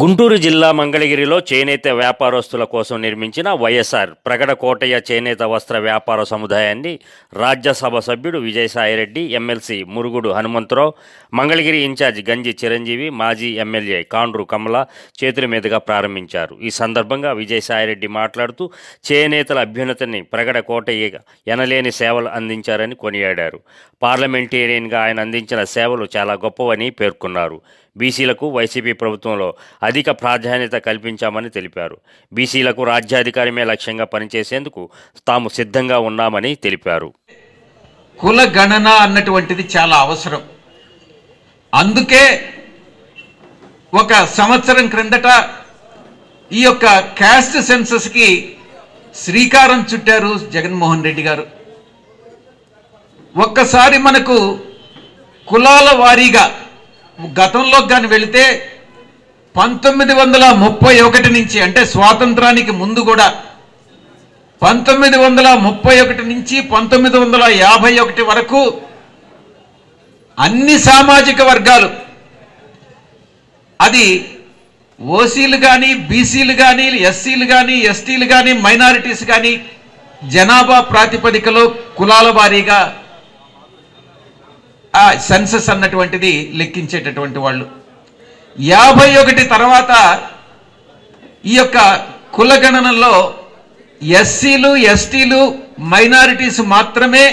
గుంటూరు జిల్లా మంగళగిరిలో చేనేత వ్యాపారస్తుల కోసం నిర్మించిన వైఎస్ఆర్ ప్రగడ కోటయ్య చేనేత వస్త్ర వ్యాపార సముదాయాన్ని రాజ్యసభ సభ్యుడు విజయసాయిరెడ్డి ఎమ్మెల్సీ మురుగుడు హనుమంతరావు మంగళగిరి ఇన్ఛార్జ్ గంజి చిరంజీవి మాజీ ఎమ్మెల్యే కాండ్రు కమల చేతుల మీదుగా ప్రారంభించారు. ఈ సందర్భంగా విజయసాయిరెడ్డి మాట్లాడుతూ చేనేతల అభ్యున్నతిని ప్రగడ కోటయ్య ఎనలేని సేవలు అందించారని కొనియాడారు. పార్లమెంటేరియన్గా ఆయన అందించిన సేవలు చాలా గొప్పవని పేర్కొన్నారు. బీసీలకు వైసీపీ ప్రభుత్వంలో అధిక ప్రాధాన్యత కల్పించామని తెలిపారు. బీసీలకు రాజ్యాధికారమే లక్ష్యంగా పనిచేసేందుకు తాము సిద్ధంగా ఉన్నామని తెలిపారు. కుల గణన అన్నటువంటిది చాలా అవసరం. అందుకే ఒక సంవత్సరం క్రిందట ఈ యొక్క క్యాస్ట్ సెన్సస్కి శ్రీకారం చుట్టారు జగన్మోహన్ రెడ్డి గారు. ఒక్కసారి మనకు కులాల వారీగా గతంలో కానీ వెళితే పంతొమ్మిది వందల ముప్పై ఒకటి నుంచి అంటే స్వాతంత్రానికి ముందు కూడా పంతొమ్మిది వందల ముప్పై ఒకటి నుంచి పంతొమ్మిది వందల యాభై ఒకటి వరకు అన్ని సామాజిక వర్గాలు అది ఓసీలు కానీ బీసీలు కానీ ఎస్సీలు కానీ ఎస్టీలు కానీ మైనారిటీస్ కానీ జనాభా ప్రాతిపదికలో కులాల వారీగా సెన్సస్ అన్నటువంటిది లెక్కించేటటువంటి వాళ్ళు. యాభై ఒకటి తర్వాత ఈ యొక్క కులగణనలో ఎస్సీలు ఎస్టీలు మైనారిటీస్ మాత్రమే